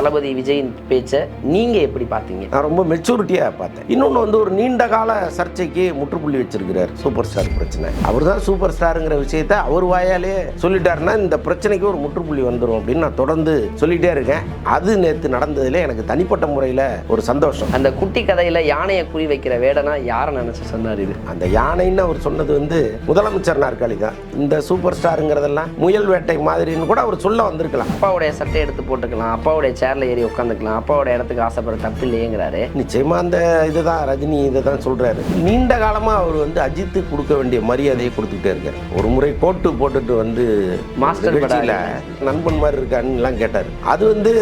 தளபதி விஜயின் பேச்சை நீங்க எப்படி பார்த்தீங்க? நான் ரொம்ப மெச்சூரிட்டியாக பார்த்தேன். இன்னொன்று வந்து ஒரு நீண்ட கால சர்ச்சைக்கு முற்றுப்புள்ளி வச்சிருக்கிறார் சூப்பர் ஸ்டார் பிரச்சனை. அவர் தான் சூப்பர் ஸ்டாருங்கிற விஷயத்த அவர் வாயாலே சொல்லிட்டாருன்னா இந்த பிரச்சனைக்கு ஒரு முற்றுப்புள்ளி வந்துடும் அப்படின்னு நான் தொடர்ந்து சொல்லிட்டே இருக்கேன். அது நேற்று நடந்ததுல எனக்கு தனிப்பட்ட முறையில் ஒரு சந்தோஷம். அந்த குட்டி கதையில யானையை குறி வைக்கிற வேடனா யாரை நினைச்சு சொன்னார் இது? அந்த யானைன்னு அவர் சொன்னது வந்து முதலமைச்சர் நாற்காலி தான். இந்த சூப்பர் ஸ்டாருங்கிறதெல்லாம் முயல் வேட்டை மாதிரின்னு கூட அவர் சொல்ல வந்திருக்கலாம். அப்பாவுடைய சட்டை எடுத்து போட்டுக்கலாம் அப்பாவுடைய சேர்ல ஏறி உட்காந்துக்கலாம் அப்பாவுடைய இடத்துக்கு ஆசைப்படுற தப்பு இல்லையேங்கிறாரு. நிச்சயமா அந்த இதுதான் ரஜினி இதை தான் சொல்றாரு. நீண்ட காலமா அவர் வந்து அஜித்து கொடுக்க வேண்டிய மரியாதையை கொடுத்துக்கிட்டே இருக்காரு. ஒரு முறை கோட்டு போட்டுட்டு வந்து மாஸ்டர் நண்பன் மாதிரி இருக்கான்னு எல்லாம் கேட்டாரு. அது வந்து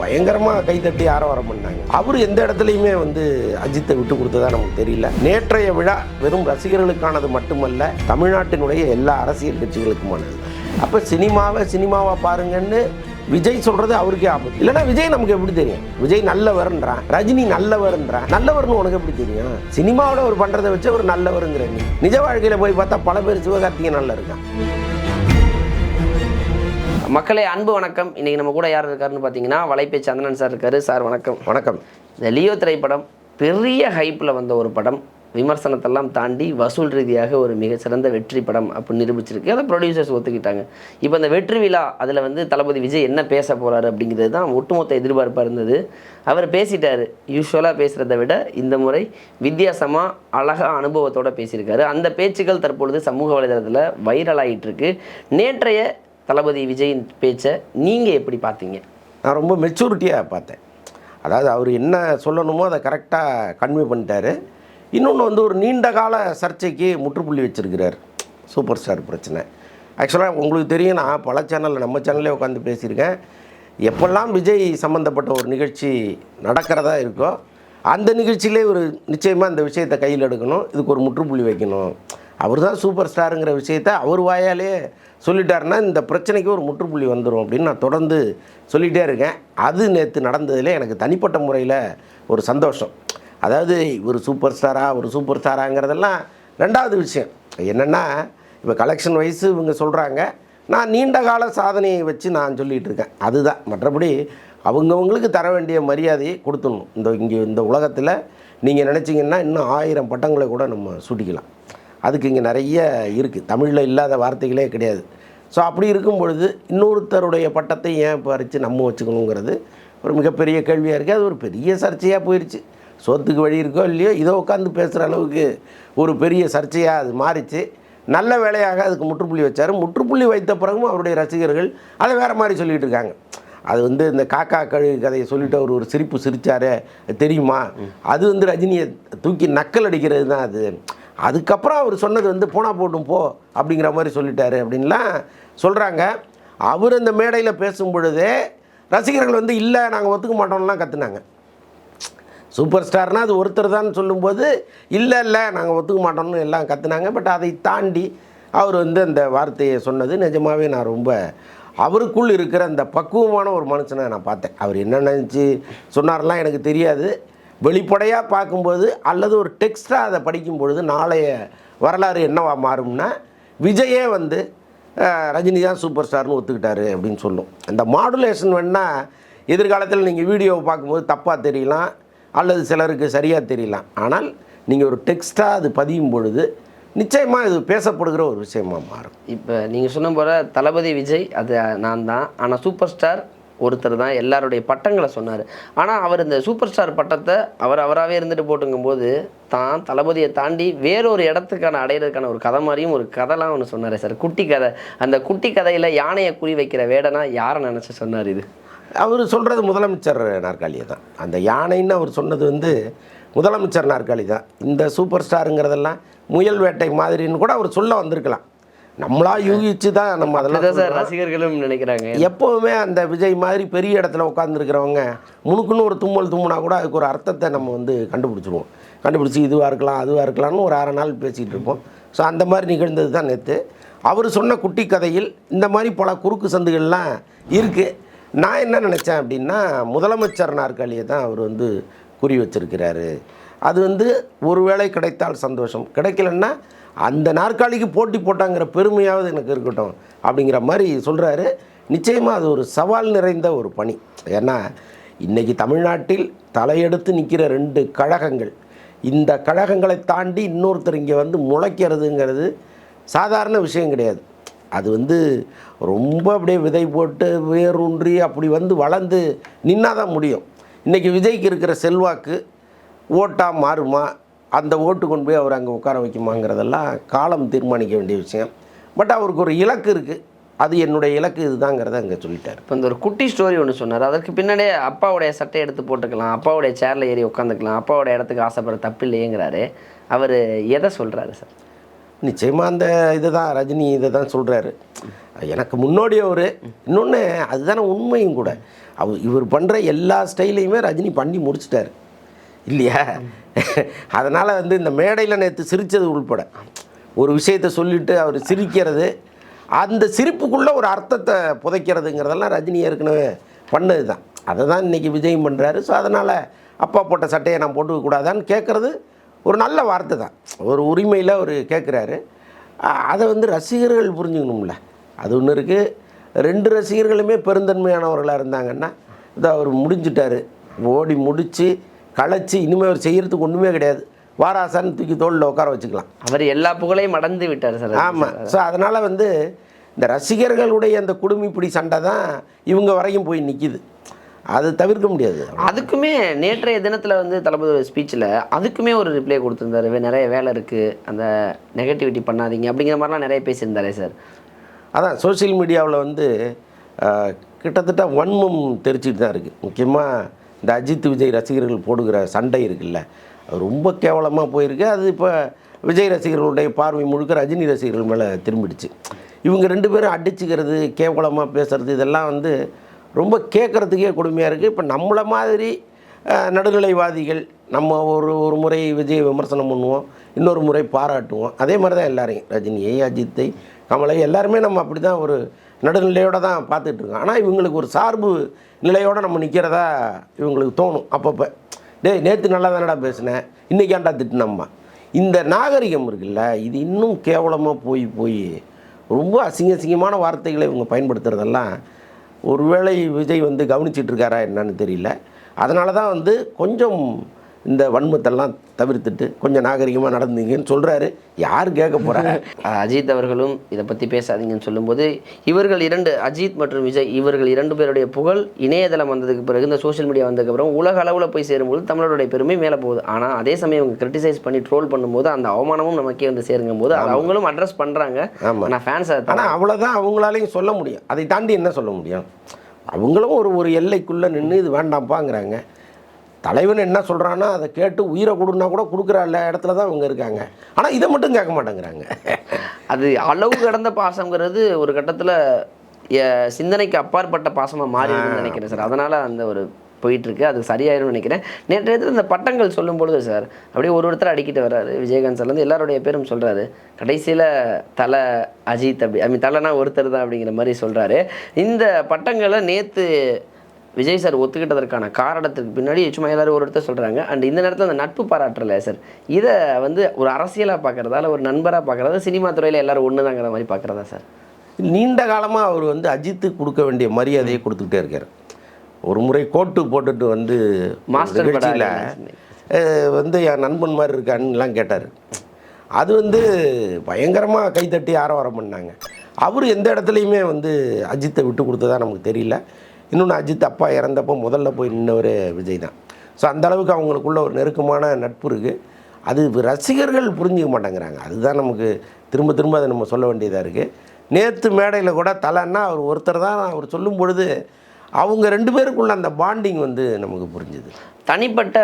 பயங்கரமா கைத்தட்டி ஆரவாரம் பண்ணாங்க. அவர் எந்த இடத்துலையுமே வந்து அஜித்தை விட்டு கொடுத்ததா நமக்கு தெரியல. நேற்றைய விழா வெறும் ரசிகர்களுக்கானது மட்டுமல்ல தமிழ்நாட்டினுடைய எல்லா அரசியல் கட்சிகளுக்குமானது. அப்ப சினிமாவை சினிமாவா பாருங்கன்னு விஜய் சொல்றது அவருக்கே ஆபத்து. இல்லைன்னா விஜய் நமக்கு எப்படி தெரியும்? விஜய் நல்லவர்ன்றான். ரஜினி நல்லவர்ன்றான். நல்லவர்னு உனக்கு எப்படி தெரியும்? சினிமாவில் அவர் பண்றதை வச்சு அவர் நல்லவருங்கிற நீ நிஜ வாழ்க்கையில போய் பார்த்தா பல பேர் சிவகார்த்திகேயன் நல்லா இருக்கான். மக்களே அன்பு வணக்கம். இன்னைக்கு நம்ம கூட யார் இருக்காருன்னு பார்த்தீங்கன்னா வலைப்பே சந்தனன் சார் இருக்காரு. சார் வணக்கம். வணக்கம். இந்த லியோ திரைப்படம் பெரிய ஹைப்பில் வந்த ஒரு படம். விமர்சனத்தெல்லாம் தாண்டி வசூல் ரீதியாக ஒரு மிகச்சிறந்த வெற்றி படம் அப்படின்னு நிரூபிச்சிருக்கு. அதை ப்ரொடியூசர்ஸ் ஒத்துக்கிட்டாங்க. இப்போ இந்த வெற்றி விழா அதில் வந்து தளபதி விஜய் என்ன பேச போகிறாரு அப்படிங்கிறது தான் ஒட்டுமொத்த எதிர்பார்ப்பாக இருந்தது. அவர் பேசிட்டார். யூஸ்வலாக பேசுகிறத விட இந்த முறை வித்தியாசமாக அழகாக அனுபவத்தோடு பேசியிருக்காரு. அந்த பேச்சுக்கள் தற்பொழுது சமூக வலைதளத்தில் வைரல் நேற்றைய தளபதி விஜயின் பேச்சை நீங்கள் எப்படி பார்த்தீங்க? நான் ரொம்ப மெச்சூரிட்டியாக பார்த்தேன். அதாவது அவர் என்ன சொல்லணுமோ அதை கரெக்டாக கன்வே பண்ணிட்டாரு. இன்னொன்று வந்து ஒரு நீண்ட கால சர்ச்சைக்கு முற்றுப்புள்ளி வச்சிருக்கிறார். சூப்பர் ஸ்டார் பிரச்சனை. ஆக்சுவலாக உங்களுக்கு தெரியும் நான் பல சேனலில் நம்ம சேனல்லே உட்காந்து பேசியிருக்கேன். எப்பெல்லாம் விஜய் சம்மந்தப்பட்ட ஒரு நிகழ்ச்சி நடக்கிறதா இருக்கோ அந்த நிகழ்ச்சியிலே ஒரு நிச்சயமாக அந்த விஷயத்தை கையில் எடுக்கணும் இதுக்கு ஒரு முற்றுப்புள்ளி வைக்கணும். அவர் தான் சூப்பர் ஸ்டாருங்கிற விஷயத்த அவர் வாயாலே சொல்லிட்டாருன்னா இந்த பிரச்சனைக்கு ஒரு முற்றுப்புள்ளி வந்துடும் அப்படின்னு நான் தொடர்ந்து சொல்லிகிட்டே இருக்கேன். அது நேற்று நடந்ததில் எனக்கு தனிப்பட்ட முறையில் ஒரு சந்தோஷம். அதாவது ஒரு சூப்பர் ஸ்டாரா ஒரு சூப்பர் ஸ்டாராங்கிறதெல்லாம் ரெண்டாவது விஷயம். என்னென்னா இப்போ கலெக்ஷன் வைஸ் இவங்க சொல்கிறாங்க நான் நீண்ட கால சாதனையை வச்சு நான் சொல்லிகிட்டு இருக்கேன். அதுதான். மற்றபடி அவங்கவுங்களுக்கு தர வேண்டிய மரியாதையை கொடுத்துடணும். இந்த இங்கே இந்த உலகத்தில் நீங்கள் நினச்சிங்கன்னா இன்னும் ஆயிரம் பட்டங்களை கூட நம்ம சூட்டிக்கலாம். அதுக்கு இங்கே நிறைய இருக்குது தமிழில் இல்லாத வார்த்தைகளே கிடையாது. ஸோ அப்படி இருக்கும் பொழுது இன்னொருத்தருடைய பட்டத்தை ஏன் பறித்து நம்ம வச்சுக்கணுங்கிறது ஒரு மிகப்பெரிய கேள்வியாக இருக்குது அது ஒரு பெரிய சர்ச்சையாக போயிடுச்சு சோத்துக்கு வழி இருக்கோ இல்லையோ இதை உட்காந்து பேசுகிற அளவுக்கு ஒரு பெரிய சர்ச்சையாக அது மாறிச்சு. நல்ல வேலையாக அதுக்கு முற்றுப்புள்ளி வச்சார். முற்றுப்புள்ளி வைத்த பிறகும் அவருடைய ரசிகர்கள் அதை வேறு மாதிரி சொல்லிகிட்டு இருக்காங்க. அது வந்து இந்த காக்கா கழுகு கதையை சொல்லிட்டு அவர் ஒரு சிரிப்பு சிரிச்சாரே தெரியுமா? அது வந்து ரஜினியை தூக்கி நக்கல் அடிக்கிறது தான் அது. அதுக்கப்புறம் அவர் சொன்னது வந்து போனா போட்டும் போ அப்படிங்கிற மாதிரி சொல்லிட்டாரு அப்படின்லாம் சொல்கிறாங்க அவர் அந்த மேடையில் பேசும் பொழுதே ரசிகர்கள் வந்து இல்லை நாங்கள் ஒத்துக்க மாட்டோம்லாம் கற்றுனாங்க சூப்பர் ஸ்டார்னால் அது ஒருத்தர் தான் சொல்லும்போது இல்லை இல்லை நாங்கள் ஒத்துக்க மாட்டோம்னு எல்லாம் கத்துனாங்க. பட் அதை தாண்டி அவர் வந்து அந்த வார்த்தையை சொன்னது நிஜமாகவே நான் ரொம்ப அவருக்குள் இருக்கிற அந்த பக்குவமான ஒரு மனுஷனை நான் பார்த்தேன். அவர் என்ன நினச்சி சொன்னார்லாம் எனக்கு தெரியாது. வெளிப்படையாக பார்க்கும்போது அல்லது ஒரு டெக்ஸ்ட்டாக அதை படிக்கும் பொழுது நாளைய வரலாறு என்னவா மாறும்னா விஜயே வந்து ரஜினி தான் சூப்பர் ஸ்டார்னு ஒத்துக்கிட்டாரு அப்படின்னு சொல்லும். அந்த மாடுலேஷன் வேணால் எதிர்காலத்தில் நீங்கள் வீடியோவை பார்க்கும்போது தப்பாக தெரியலாம். அல்லது சிலருக்கு சரியாக தெரியலாம் ஆனால் நீங்கள் ஒரு டெக்ஸ்ட்டாக அது பதியும் பொழுது நிச்சயமாக இது பேசப்படுகிற ஒரு விஷயமாக மாறும். இப்போ நீங்கள் சொன்ன போல தளபதி விஜய் அது நான் தான். ஆனால் சூப்பர் ஸ்டார் ஒருத்தர் தான் எல்லாருடைய பட்டங்களை சொன்னார். ஆனால் அவர் இந்த சூப்பர் ஸ்டார் பட்டத்தை அவர் அவராகவே இருந்துட்டு போட்டுங்கும் போது தான் தளபதியை தாண்டி வேறொரு இடத்துக்கான அடையிறதுக்கான ஒரு கதை மாதிரியும் ஒரு கதைலாம் ஒன்று சொன்னார் சார். குட்டி கதை. அந்த குட்டி கதையில் யானையை குறி வைக்கிற வேடனா யாரை நினச்சி சொன்னார் இது? அவர் சொல்கிறது முதலமைச்சர் நாற்காலியை தான். அந்த யானைன்னு அவர் சொன்னது வந்து முதலமைச்சர் நாற்காலி தான். இந்த சூப்பர் ஸ்டாருங்கிறதெல்லாம் முயல் வேட்டை மாதிரின்னு கூட அவர் சொல்ல வந்திருக்கலாம். நம்மளா யூகிச்சு தான் நம்ம அதெல்லாம் சார் ரசிகர்களும் நினைக்கிறாங்க. எப்போவுமே அந்த விஜய் மாதிரி பெரிய இடத்துல உட்காந்துருக்கிறவங்க முணுக்குன்னு ஒரு தும்மல் தும்முனா கூட அதுக்கு ஒரு அர்த்தத்தை நம்ம வந்து கண்டுபிடிச்சிருவோம். கண்டுபிடிச்சி இதுவாக இருக்கலாம் அதுவாக இருக்கலாம்னு ஒரு அரை நாள் பேசிகிட்டு இருப்போம். ஸோ அந்த மாதிரி நிகழ்ந்தது தான் நேற்று அவர் சொன்ன குட்டி கதையில் இந்த மாதிரி பல குறுக்கு சந்துகள்லாம் இருக்குது நான் என்ன நினச்சேன் அப்படின்னா முதலமைச்சர் நாற்காலியை தான் அவர் வந்து குறி வச்சிருக்கிறாரு. அது வந்து ஒருவேளை கிடைத்தால் சந்தோஷம். கிடைக்கலன்னா அந்த நாற்காலிக்கு போட்டி போட்டாங்கிற பெருமையாவது எனக்கு இருக்கட்டும் அப்படிங்கிற மாதிரி சொல்கிறாரு நிச்சயமாக அது ஒரு சவால் நிறைந்த ஒரு பணி. ஏன்னா இன்றைக்கி தமிழ்நாட்டில் தலையெடுத்து நிற்கிற ரெண்டு கழகங்கள் இந்த கழகங்களை தாண்டி இன்னொருத்தர் இங்கே வந்து முளைக்கிறதுங்கிறது சாதாரண விஷயம் கிடையாது. அது வந்து ரொம்ப அப்படியே விதை போட்டு வேரூன்றி அப்படி வந்து வளர்ந்து நின்னா தான் முடியும். இன்றைக்கி விஜய்க்கு இருக்கிற செல்வாக்கு ஓட்டாக மாறுமா? அந்த ஓட்டு கொண்டு போய் அவர் அங்கே உட்கார வைக்குமாங்கிறதெல்லாம் காலம் தீர்மானிக்க வேண்டிய விஷயம். பட் அவருக்கு ஒரு இலக்கு இருக்குது அது என்னுடைய இலக்கு இதுதாங்கிறத அங்கே சொல்லிட்டார். இப்போ இந்த ஒரு குட்டி ஸ்டோரி ஒன்று சொன்னார். அதற்கு பின்னாடியே அப்பாவுடைய சட்டை எடுத்து போட்டுக்கலாம் அப்பாவுடைய சேரில் ஏறி உட்காந்துக்கலாம் அப்பாவோட இடத்துக்கு ஆசைப்படுற தப்பு இல்லையேங்கிறாரு. அவர் எதை சொல்கிறாரு சார்? நிச்சயமாக அந்த இதுதான் ரஜினி இதை தான் சொல்கிறாரு எனக்கு முன்னோடி அவர். இன்னொன்று அதுதானே உண்மையும் கூட. அவர் இவர் பண்ணுற எல்லா ஸ்டைலையுமே ரஜினி பண்ணி முடிச்சிட்டாரு. இல்லையா? அதனால் வந்து இந்த மேடையில் நேற்று சிரித்தது உள்பட. ஒரு விஷயத்தை சொல்லிட்டு அவர் சிரிக்கிறது அந்த சிரிப்புக்குள்ளே ஒரு அர்த்தத்தை புதைக்கிறதுங்கிறதெல்லாம் ரஜினி ஏற்கனவே பண்ணது தான் அதை தான் இன்றைக்கி விஜயம் பண்ணுறாரு ஸோ அதனால் அப்பா போட்ட சட்டையை நான் போட்டுக்க கூடாதான்னு கேட்குறது ஒரு நல்ல வார்த்தை தான். ஒரு உரிமையில் அவர் கேட்குறாரு அதை வந்து ரசிகர்கள் புரிஞ்சுக்கணும்ல. அது ஒன்று இருக்குது ரெண்டு ரசிகர்களுமே பெருந்தன்மையானவர்களாக இருந்தாங்கன்னா இதை அவர் முடிஞ்சிட்டாரு. ஓடி முடித்து களைச்சி இனிமேல் அவர் செய்கிறதுக்கு ஒன்றுமே கிடையாது. வாராசான்னு தூக்கி தோளில் உட்கார வச்சுக்கலாம். அவர் எல்லா புகழையும் மடந்து விட்டார் சார். ஆமாம் ஸோ அதனால் வந்து இந்த ரசிகர்களுடைய அந்த குடுமிப்பிடி சண்டை தான் இவங்க வரைக்கும் போய் நிற்கிது அது தவிர்க்க முடியாது. அதுக்குமே நேற்றைய தினத்தில் வந்து தளபதி ஸ்பீச்சில் அதுக்குமே ஒரு ரிப்ளை கொடுத்துருந்தாரு. "வே- நிறைய வேலை இருக்குது அந்த நெகட்டிவிட்டி பண்ணாதீங்க. அப்படிங்கிற மாதிரிலாம் நிறைய பேசியிருந்தாரே சார். அதான் சோஷியல் மீடியாவில் வந்து கிட்டத்தட்ட வன்மம் தெரிச்சிட்டு தான் இருக்குது முக்கியமாக இந்த அஜித் விஜய் ரசிகர்கள் போடுகிற சண்டை இருக்குல்ல ரொம்ப கேவலமாக போயிருக்கு. அது இப்போ விஜய் ரசிகர்களுடைய பார்வை முழுக்க ரஜினி ரசிகர்கள் மேலே திரும்பிடுச்சு. இவங்க ரெண்டு பேரும் அடிச்சுக்கிறது கேவலமாக பேசுறது இதெல்லாம் வந்து ரொம்ப கேட்குறதுக்கே கொடுமையாக இருக்குது இப்போ நம்மளை மாதிரி நடுநிலைவாதிகள் நம்ம ஒரு ஒரு முறை விஜய் விமர்சனம் பண்ணுவோம் இன்னொரு முறை பாராட்டுவோம். அதே மாதிரி தான் எல்லாரையும் ரஜினியை அஜித்தை கமலை எல்லாருமே நம்ம அப்படி தான் ஒரு நடுநிலையோடு தான் பார்த்துட்ருக்கோம் ஆனால் இவங்களுக்கு ஒரு சார்பு நிலையோடு நம்ம நிற்கிறதா இவங்களுக்கு தோணும். அப்பப்போ டேய் நேற்று நல்லா தானடா பேசினேன் இன்றைக்கி ஏன்டா திட்டினம்மா? இந்த நாகரிகம் இருக்குல்ல இது இன்னும் கேவலமாக போய் போய் ரொம்ப அசிங்க அசிங்கமான வார்த்தைகளை இவங்க பயன்படுத்துகிறதெல்லாம் ஒருவேளை விஜய் வந்து கவனிச்சிட்ருக்காரா என்னன்னு தெரியல. அதனால தான் வந்து கொஞ்சம் இந்த வன்மத்தெல்லாம் தவிர்த்துட்டு கொஞ்சம் நாகரிகமாக நடந்தீங்கன்னு சொல்கிறாரு யார் கேட்க போகிறா அஜித் அவர்களும் இதை பற்றி பேசாதீங்கன்னு சொல்லும்போது இவர்கள் இரண்டு அஜித் மற்றும் விஜய் இவர்கள் இரண்டு பேருடைய புகழ் இணையதளம் வந்ததுக்கு பிறகு இந்த சோஷியல் மீடியா வந்ததுக்கப்புறம் உலக அளவில் போய் சேரும்போது தமிழருடைய பெருமை மேலே போகுது. ஆனால் அதே சமயம் அவங்க கிரிட்டிசைஸ் பண்ணி ட்ரோல் பண்ணும்போது அந்த அவமானமும் நமக்கே வந்து சேருங்கும் போது அதை அவங்களும் அட்ரஸ் பண்ணுறாங்க. ஆனால் ஃபேன்ஸை ஆனால் அவ்வளோதான் அவங்களாலையும் சொல்ல முடியும். அதை தாண்டி என்ன சொல்ல முடியும்? அவங்களும் ஒரு ஒரு எல்லைக்குள்ளே நின்று இது வேண்டாம்ப்பாங்கிறாங்க தலைவன் என்ன சொல்கிறான்னா அதை கேட்டு உயிரை கொடுன்னா கூட கொடுக்குற எல்லா இடத்துல தான் அவங்க இருக்காங்க. ஆனால் இதை மட்டும் கேட்க மாட்டேங்கிறாங்க. அது அளவு கடந்த பாசங்கிறது ஒரு கட்டத்தில் சிந்தனைக்கு அப்பாற்பட்ட பாசமாக மாறிடுதுன்னு நினைக்கிறேன் சார். அதனால் அந்த ஒரு போயிட்டுருக்கு. அது சரியாயிரும்னு நினைக்கிறேன். நேற்றைய தினம் இந்த பட்டங்கள் சொல்லும் பொழுது சார் அப்படியே ஒரு ஒருத்தர் அடிக்கிட்டு வர்றாரு. விஜயகாந்த் சார்லேருந்து எல்லாருடைய பேரும் சொல்கிறாரு கடைசியில் தலை அஜித் அப்படி ஐ மீன் தலைனா ஒருத்தர் தான் அப்படிங்கிற மாதிரி சொல்கிறாரு இந்த பட்டங்களை நேற்று விஜய் சார் ஒத்துக்கிட்டதற்கான காரணத்துக்கு பின்னாடி சும்மா எல்லாரும் ஒரு ஒருத்தர் சொல்கிறாங்க அண்ட் இந்த நேரத்தில் அந்த நட்பு பாராட்டுறல சார். இதை வந்து ஒரு அரசியலாக பார்க்குறதா இல்லை ஒரு நண்பராக பார்க்குறதா சினிமா துறையில் எல்லாரும் ஒன்று தாங்கிற மாதிரி பார்க்குறதா சார்? நீண்ட காலமாக அவர் வந்து அஜித்துக்கு கொடுக்க வேண்டிய மரியாதையை கொடுத்துக்கிட்டே இருக்கார். ஒரு முறை கோட்டு போட்டுட்டு வந்து மாஸ்டர் நிகழ்ச்சியில் வந்து என் நண்பன் மாதிரி இருக்கான்னுலாம் கேட்டார். அது வந்து பயங்கரமாக கைத்தட்டி ஆரவாரம் பண்ணாங்க. அவர் எந்த இடத்துலையுமே வந்து அஜித்தை விட்டு கொடுத்ததா நமக்கு தெரியல. இன்னொன்று அஜித் அப்பா இறந்தப்போ முதல்ல போய் நின்றவர் விஜய் தான். ஸோ அந்த அளவுக்கு அவங்களுக்குள்ள ஒரு நெருக்கமான நட்பு இருக்குது அது ரசிகர்கள் புரிஞ்சுக்க மாட்டேங்கிறாங்க. அதுதான் நமக்கு திரும்ப திரும்ப அதை நம்ம சொல்ல வேண்டியதாக இருக்குது நேற்று மேடையில் கூட தலைன்னா அவர் ஒருத்தர் தான் அவர் சொல்லும் பொழுது அவங்க ரெண்டு பேருக்குள்ள அந்த பாண்டிங் வந்து நமக்கு புரிஞ்சுது. தனிப்பட்ட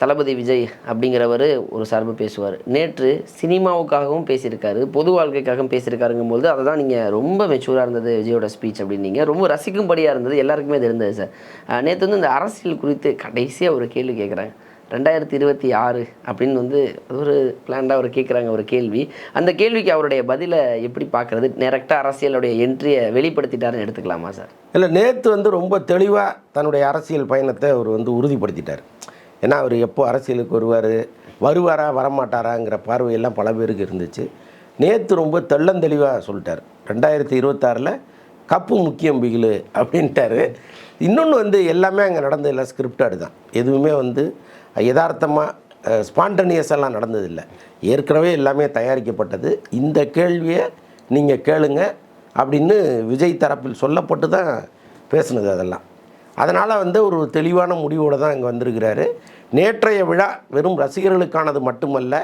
தளபதி விஜய் அப்படிங்கிறவர் ஒரு சார்பு பேசுவார். நேற்று சினிமாவுக்காகவும் பேசியிருக்காரு பொது வாழ்க்கைக்காகவும் பேசியிருக்காருங்கும்போது அதை தான் நீங்கள் ரொம்ப மெச்சூராக இருந்தது விஜயோட ஸ்பீச் அப்படின்னீங்க ரொம்ப ரசிக்கும்படியாக இருந்தது எல்லாருக்குமே அது இருந்தது சார் நேற்று வந்து இந்த அரசியல் குறித்து கடைசியாக ஒரு கேள்வி கேட்குறாங்க ரெண்டாயிரத்தி இருபத்தி ஆறு அப்படின்னு வந்து ஒரு பிளான்டாக அவர் கேட்குறாங்க ஒரு கேள்வி. அந்த கேள்விக்கு அவருடைய பதிலை எப்படி பார்க்குறது? டேரெக்டாக அரசியலுடைய என்ட்ரியை வெளிப்படுத்திட்டாருன்னு எடுத்துக்கலாமா சார் இல்லை நேற்று வந்து ரொம்ப தெளிவாக தன்னுடைய அரசியல் பயணத்தை அவர் வந்து உறுதிப்படுத்திட்டார். ஏன்னா அவர் எப்போ அரசியலுக்கு வருவார் வருவாரா வரமாட்டாராங்கிற பார்வையெல்லாம் பல பேருக்கு இருந்துச்சு. நேற்று ரொம்ப தெள்ளந்தெளிவாக சொல்லிட்டார். ரெண்டாயிரத்தி இருபத்தாறில் கப்பு முக்கியம் பிகிலு அப்படின்ட்டாரு. இன்னொன்று வந்து எல்லாமே அங்கே நடந்ததில்ல ஸ்கிரிப்டட் தான். எதுவுமே வந்து யதார்த்தமாக ஸ்பான்டனியஸ் எல்லாம் நடந்ததில்லை. ஏற்கனவே எல்லாமே தயாரிக்கப்பட்டது. இந்த கேள்வியை நீங்கள் கேளுங்க அப்படின்னு விஜய் தரப்பில் சொல்லப்பட்டு தான் பேசுனது அதெல்லாம். அதனால் வந்து ஒரு தெளிவான முடிவோடு தான் இங்கே வந்திருக்கிறாரு. நேற்றைய விழா வெறும் ரசிகர்களுக்கானது மட்டுமல்ல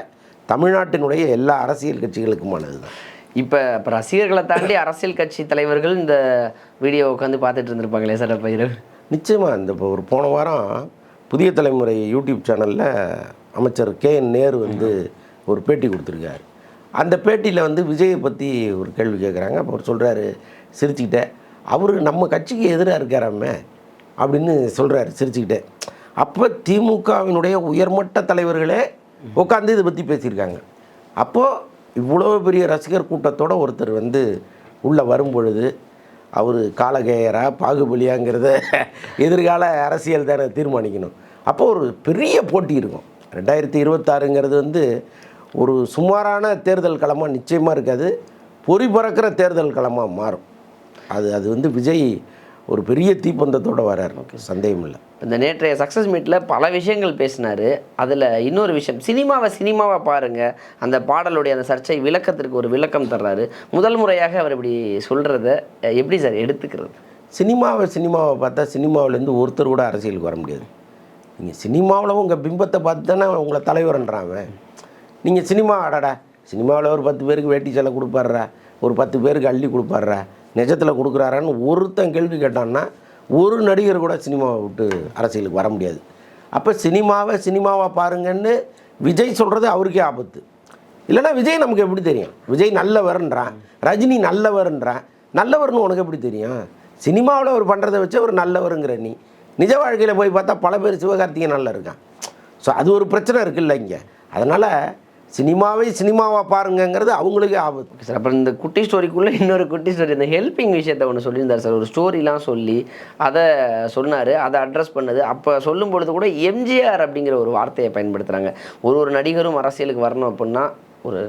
தமிழ்நாட்டினுடைய எல்லா அரசியல் கட்சிகளுக்குமானது தான். இப்போ இப்போ ரசிகர்களை தாண்டி அரசியல் கட்சி தலைவர்கள் இந்த வீடியோ உட்காந்து பார்த்துட்டு இருந்திருப்பாங்களே சார் அப்போ இரவு? நிச்சயமாக இந்த இப்போ ஒரு போன வாரம் புதிய தலைமுறை யூடியூப் சேனலில் அமைச்சர் கே என் நேரு வந்து ஒரு பேட்டி கொடுத்துருக்காரு. அந்த பேட்டியில் வந்து விஜயை பற்றி ஒரு கேள்வி கேட்குறாங்க அப்போ அவர் சொல்கிறாரு சிரிச்சுக்கிட்டே அவர் நம்ம கட்சிக்கு எதிராக இருக்காராமே? அப்படின்னு சொல்கிறாரு சிரிச்சுக்கிட்டே. அப்போ திமுகவினுடைய உயர்மட்ட தலைவர்களே உட்காந்து இதை பற்றி பேசியிருக்காங்க. அப்போது இவ்வளோ பெரிய ரசிகர் கூட்டத்தோடு ஒருத்தர் வந்து உள்ளே வரும் பொழுது அவர் காலகேயரா பாகுபலியாங்கிறத எதிர்கால அரசியல் தானே தீர்மானிக்கணும். அப்போ ஒரு பெரிய போட்டி இருக்கும். ரெண்டாயிரத்தி இருபத்தாறுங்கிறது வந்து ஒரு சுமாரான தேர்தல் களமாக நிச்சயமாக இருக்காது. பொறி பறக்கிற தேர்தல் களமாக மாறும். அது அது வந்து விஜய் ஒரு பெரிய தீப்பந்தத்தோடு வரார். சந்தேகம் இல்லை இந்த நேற்றைய சக்ஸஸ் மீட்டில் பல விஷயங்கள் பேசினார். அதில் இன்னொரு விஷயம் சினிமாவை சினிமாவை பாருங்கள் அந்த பாடலுடைய அந்த சர்ச்சை விளக்கத்திற்கு ஒரு விளக்கம் தர்றாரு. முதல் முறையாக அவர் இப்படி சொல்கிறத எப்படி சார் எடுத்துக்கிறது? சினிமாவை சினிமாவை பார்த்தா சினிமாவிலேருந்து ஒருத்தர் கூட அரசியலுக்கு வர முடியாது. நீங்கள் சினிமாவில் உங்கள் பிம்பத்தை பார்த்து தானே உங்களை தலைவர்ன்றான் நீங்கள் சினிமா அடடா சினிமாவில் ஒரு பத்து பேருக்கு வேட்டி செலை கொடுப்பாடுறா ஒரு பத்து பேருக்கு அள்ளி கொடுப்பாடுறா நிஜத்தில் கொடுக்குறாரான்னு ஒருத்தன் கேள்வி கேட்டான்னா ஒரு நடிகர் கூட சினிமாவை விட்டு அரசியலுக்கு வர முடியாது. அப்போ சினிமாவை சினிமாவை பாருங்கன்னு விஜய் சொல்கிறது அவருக்கே ஆபத்து. இல்லைன்னா விஜய் நமக்கு எப்படி தெரியும்? விஜய் நல்லவர்ன்றான். ரஜினி நல்லவர்ன்றான். நல்லவர்னு உனக்கு எப்படி தெரியும்? சினிமாவில் அவர் பண்ணுறதை வச்சு அவர் நல்லவருங்கிற நீ. நிஜ வாழ்க்கையில் போய் பார்த்தா பல பேர் சிவகார்த்திகேயன் நல்லா இருக்கான். ஸோ அது ஒரு பிரச்சனை இருக்குல்ல இங்கே. அதனால் சினிமாவை சினிமாவாக பாருங்கங்கிறது அவங்களுக்கே ஆபத்து சார் அப்புறம் இந்த குட்டி ஸ்டோரிக்குள்ளே இன்னொரு குட்டி ஸ்டோரி இந்த ஹெல்பிங் விஷயத்தை ஒன்று சொல்லியிருந்தார் சார். ஒரு ஸ்டோரிலாம் சொல்லி அதை சொன்னார் அதை அட்ரஸ் பண்ணது. அப்போ சொல்லும் பொழுது கூட எம்ஜிஆர் அப்படிங்கிற ஒரு வார்த்தையை பயன்படுத்துகிறாங்க ஒரு ஒரு நடிகரும் அரசியலுக்கு வரணும் அப்படின்னா ஒரு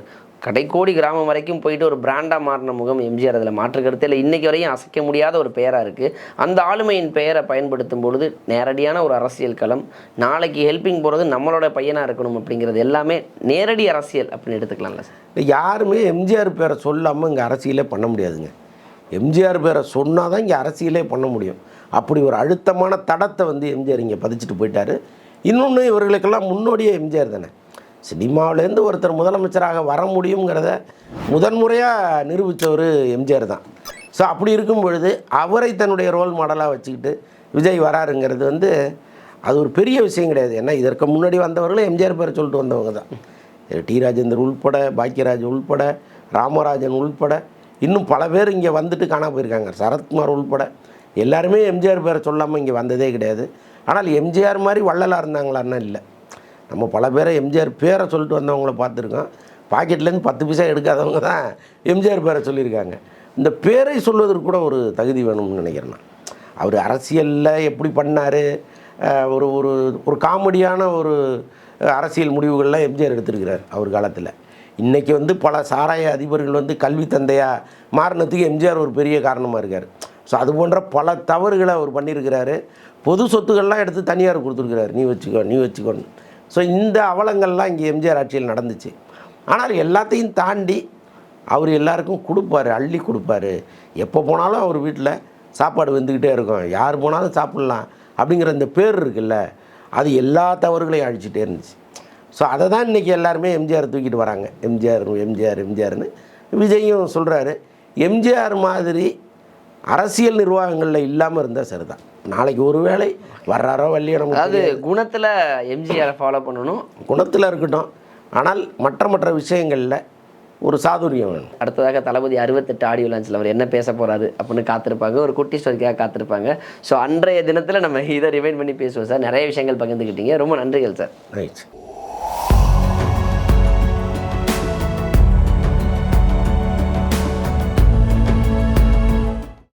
கடைக்கோடி கிராமம் வரைக்கும் போயிட்டு ஒரு பிராண்டாக மாறின முகம் எம்ஜிஆர் அதில் மாற்று இல்லை. இன்றைக்கி வரையும் அசைக்க முடியாத ஒரு பெயராக இருக்குது அந்த ஆளுமையின் பெயரை பயன்படுத்தும் பொழுது நேரடியான ஒரு அரசியல் களம் நாளைக்கு ஹெல்ப்பிங் போகிறது நம்மளோட பையனாக இருக்கணும் அப்படிங்கிறது எல்லாமே நேரடி அரசியல் அப்படின்னு எடுத்துக்கலாம்ல சார்? யாருமே எம்ஜிஆர் பேரை சொல்லாமல் இங்கே அரசியலே பண்ண முடியாதுங்க. எம்ஜிஆர் பேரை சொன்னால் தான் இங்கே அரசியலே பண்ண முடியும். அப்படி ஒரு அழுத்தமான தடத்தை வந்து எம்ஜிஆர் இங்கே பதிச்சுட்டு போயிட்டார். இன்னொன்று இவர்களுக்கெல்லாம் முன்னோடியே எம்ஜிஆர் தானே. சினிமாவிலேருந்து ஒருத்தர் முதலமைச்சராக வர முடியுங்கிறத முதன்முறையாக நிரூபித்தவர் எம்ஜிஆர் தான். ஸோ அப்படி இருக்கும் பொழுது அவரை தன்னுடைய ரோல் மாடலாக வச்சுக்கிட்டு விஜய் வராருங்கிறது வந்து அது ஒரு பெரிய விஷயம் கிடையாது. ஏன்னா இதற்கு முன்னாடி வந்தவர்களும் எம்ஜிஆர் பேரை சொல்லிட்டு வந்தவங்க தான். டி ராஜேந்தர் உள்பட பாக்கியராஜ் உள்பட ராமராஜன் உள்பட இன்னும் பல பேர் இங்கே வந்துட்டு காணாம போயிருக்காங்க. சரத்குமார் உள்பட எல்லாருமே எம்ஜிஆர் பேரை சொல்லாமல் இங்கே வந்ததே கிடையாது. ஆனால் எம்ஜிஆர் மாதிரி வள்ளலாக இருந்தாங்களான்னா இல்லை. நம்ம பல பேரை எம்ஜிஆர் பேரை சொல்லிட்டு வந்தவங்கள பார்த்துருக்கோம். பாக்கெட்லேருந்து பத்து பைசா எடுக்காதவங்க தான் எம்ஜிஆர் பேரை சொல்லியிருக்காங்க. இந்த பேரை சொல்வதற்கு கூட ஒரு தகுதி வேணும்னு நினைக்கிறேன் நான். அவர் அரசியலில் எப்படி பண்ணார்? ஒரு ஒரு ஒரு காமெடியான ஒரு அரசியல் முடிவுகள்லாம் எம்ஜிஆர் எடுத்திருக்கிறார் அவர் காலத்தில். இன்றைக்கி வந்து பல சாராய அதிபர்கள் வந்து கல்வி தந்தையாக மாறினத்துக்கு எம்ஜிஆர் ஒரு பெரிய காரணமாக இருக்கார். ஸோ அது போன்ற பல தவறுகளை அவர் பண்ணியிருக்கிறாரு. பொது சொத்துக்கள்லாம் எடுத்து தனியார் கொடுத்துருக்கிறார். நீ வச்சுக்கோ நீ வச்சுக்கோன்னு. ஸோ இந்த அவலங்கள்லாம் இங்கே எம்ஜிஆர் ஆட்சியில் நடந்துச்சு. ஆனால் எல்லாத்தையும் தாண்டி அவர் எல்லாருக்கும் கொடுப்பாரு அள்ளி கொடுப்பாரு. எப்போ போனாலும் அவர் வீட்டில் சாப்பாடு வந்துக்கிட்டே இருக்கும். யார் போனாலும் சாப்பிட்லாம் அப்படிங்கிற இந்த பேர் இருக்குல்ல அது எல்லா தவறுகளையும் அழிச்சிட்டே இருந்துச்சு. ஸோ அதை தான் இன்றைக்கி எல்லாருமே எம்ஜிஆர் தூக்கிட்டு வராங்க. எம்ஜிஆர் எம்ஜிஆர் எம்ஜிஆர்னு விஜயும் சொல்கிறாரு எம்ஜிஆர் மாதிரி அரசியல் நிர்வாகங்களில் இல்லாமல் இருந்தால் சரிதான். நாளைக்கு ஒரு வேளை வர்றாரோ வள்ளியோ நமக்கு அதாவது குணத்தில் எம்ஜிஆரை ஃபாலோ பண்ணணும். குணத்தில் இருக்கட்டும். ஆனால் மற்ற மற்ற விஷயங்களில் ஒரு சாதுரியம் வேணும். அடுத்ததாக தளபதி அறுபத்தெட்டு ஆடியோ லான்ச்சில் அவர் என்ன பேச போறாரு அப்படின்னு காத்திருப்பாங்க. ஒரு குட்டி ஸ்டோரிக்காக காத்திருப்பாங்க. ஸோ அன்றைய தினத்தில் நம்ம இதை ரிமைண்ட் பண்ணி பேசுவோம் சார். நிறைய விஷயங்கள் பகிர்ந்துக்கிட்டீங்க ரொம்ப நன்றிகள் சார். ரைட்